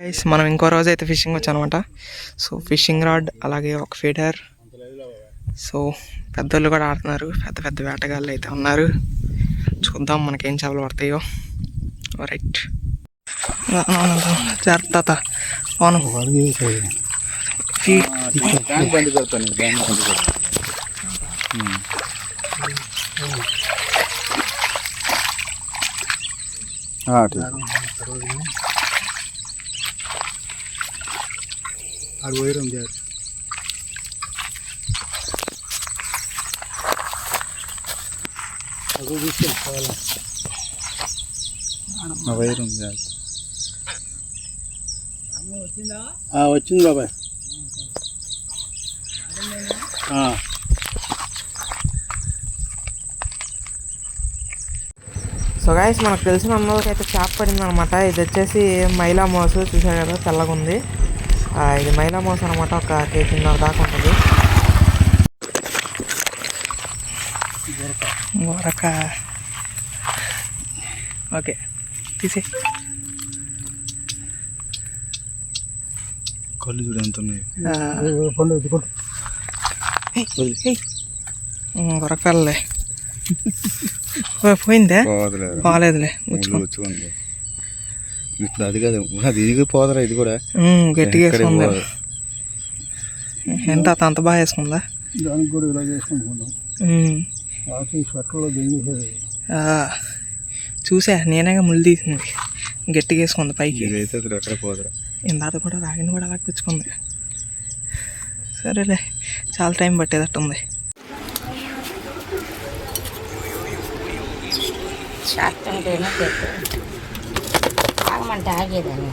Guys మనం ఇంకో రోజు అయితే ఫిషింగ్ వచ్చానమాట సో ఫిషింగ్ రాడ్ అలాగే ఒక ఫీడర్ సో పెద్దోళ్ళు కూడా ఆడుతున్నారు. పెద్ద పెద్ద వేటగాళ్ళు అయితే ఉన్నారు. చూద్దాం మనకేం చేపలు పడతాయో. రైట్ జాగ్రత్త అవును. అది. పోయిరం చేయాలి వచ్చింది? బాబాయ్. సో గాయస్ మనకు తెలిసిన అందరికైతే అయితే చేప పడింది అనమాట ఇది వచ్చేసి మైలా మోసు చూసారు కదా తెల్లగా ఉంది ఇది మైలా మోసు అనమాట ఒక కేజీన్నర దాకా ఉంటుంది. గోరక ఓకే తీసే కళ్ళు చూడు ఎంత ఉన్నాయి. గొరకల్లే పోయిందే? పోలేదులే. ఇప్పుడు అది కాదు. అది ఇది పోదరా ఇది కూడా? గట్టిగా వేసుకుంది. ఎంత అత అంత బాగా వేసుకుందా? దానికి కూడా ఇలా చేసుకుంటున్నాం దిగేసేది. చూసా నేనేగా ముళ్ళు తీసింది. గట్టిగా వేసుకుంది పైకి. ఇదైతే ఎక్కడ పోదరా? ఇందాక కూడా రాగిని కూడా అలా పుచ్చుకుంది సరేలే చాలా టైం పట్టేటట్టు ఉంది చేస్తుంటేనే ఆగమంటే ఆగేదాన్ని.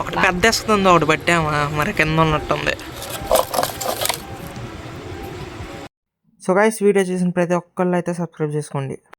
ఒకటి పెద్ద వేస్తుంది ఒకటి పట్టామా? మరి కింద ఉన్నట్టుంది. సో గైస్ వీడియో చూసిన ప్రతి ఒక్కళ్ళు అయితే సబ్స్క్రైబ్ చేసుకోండి.